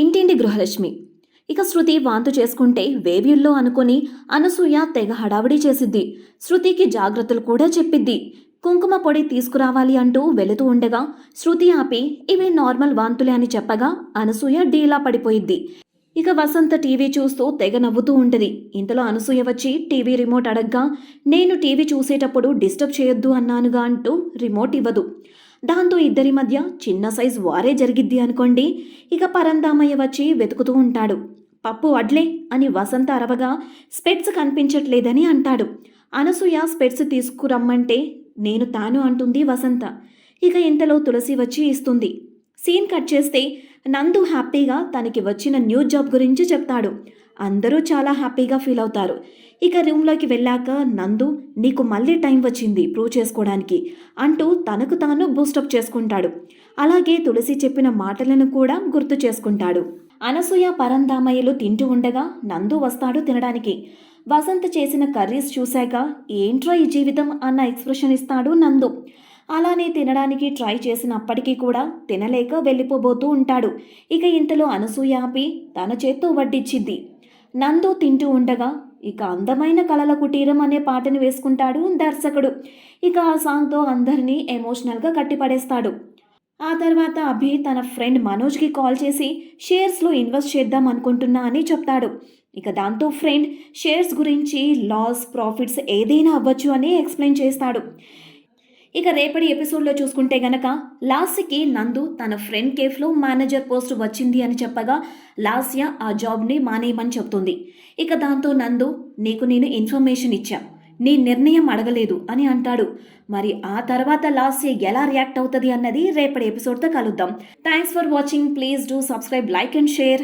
ఇంటింటి గృహలక్ష్మి. ఇక శృతి వాంతు చేసుకుంటే వేవ్యుల్లో అనుకొని అనసూయ తెగ హడావిడి చేసిద్ది. శృతికి జాగ్రత్తలు కూడా చెప్పిద్ది. కుంకుమ పొడి తీసుకురావాలి అంటూ వెళుతూ ఉండగా శృతి ఆపి ఇవి నార్మల్ వాంతులే అని చెప్పగా అనసూయ డీలా పడిపోయిద్ది. ఇక వసంత టీవీ చూస్తూ తెగ నవ్వుతూ ఉంటుంది. ఇంతలో అనసూయ వచ్చి టీవీ రిమోట్ అడగ్గా నేను టీవీ చూసేటప్పుడు డిస్టర్బ్ చేయొద్దు అన్నానుగా అంటూ రిమోట్ ఇవ్వదు. దాంతో ఇద్దరి మధ్య చిన్న సైజు వారే జరిగిద్ది అనుకోండి. ఇక పరందామయ్య వచ్చి వెతుకుతూ ఉంటాడు. పప్పు వడ్లే అని వసంత అరవగా స్పెట్స్ కనిపించట్లేదని అంటాడు. అనసూయ స్పెట్స్ తీసుకురమ్మంటే నేను తాను అంటుంది వసంత. ఇక ఇంతలో తులసి వచ్చి ఇస్తుంది. సీన్ కట్ చేస్తే నందు హ్యాపీగా తనకి వచ్చిన న్యూ జాబ్ గురించి చెప్తాడు. అందరూ చాలా హ్యాపీగా ఫీల్ అవుతారు. ఇక రూమ్లోకి వెళ్ళాక నందు నీకు మళ్ళీ టైం వచ్చింది ప్రూవ్ చేసుకోవడానికి అంటూ తనకు తాను బూస్టప్ చేసుకుంటాడు. అలాగే తులసి చెప్పిన మాటలను కూడా గుర్తు చేసుకుంటాడు. అనసూయ పరందామయ్యలు తింటూ ఉండగా నందు వస్తాడు తినడానికి. వసంత చేసిన కర్రీస్ చూశాక ఏంట్రా ఈ జీవితం? అన్న ఎక్స్ప్రెషన్ ఇస్తాడు నందు. అలానే తినడానికి ట్రై చేసినప్పటికీ కూడా తినలేక వెళ్ళిపోబోతూ ఉంటాడు. ఇక ఇంతలో అనసూయ ఆపి తన చేత్తో వడ్డిచ్చింది. నందు తింటూ ఉండగా ఇక అందమైన కళల కుటీరం అనే పాటను వేసుకుంటాడు దర్శకుడు. ఇక ఆ సాంగ్తో అందరినీ ఎమోషనల్గా కట్టిపడేస్తాడు. ఆ తర్వాత అభి తన ఫ్రెండ్ మనోజ్కి కాల్ చేసి షేర్స్లో ఇన్వెస్ట్ చేద్దాం అనుకుంటున్నా అని చెప్తాడు. ఇక దాంతో ఫ్రెండ్ షేర్స్ గురించి లాస్ ప్రాఫిట్స్ ఏదైనా అవ్వచ్చు అని ఎక్స్ప్లెయిన్ చేస్తాడు. ఇక రేపటి ఎపిసోడ్లో చూసుకుంటే గనక లాస్యకి నందు తన ఫ్రెండ్ కేఫ్లో మేనేజర్ పోస్ట్ వచ్చింది అని చెప్పగా లాస్య ఆ జాబ్ని మానేయమని చెప్తుంది. ఇక దాంతో నందు నీకు నేను ఇన్ఫర్మేషన్ ఇచ్చా. నీ నిర్ణయం అడగలేదు అని అంటాడు. మరి ఆ తర్వాత లాస్య ఎలా రియాక్ట్ అవుతుంది అన్నది రేపటి ఎపిసోడ్తో కలుద్దాం. Thanks for watching please do subscribe like and share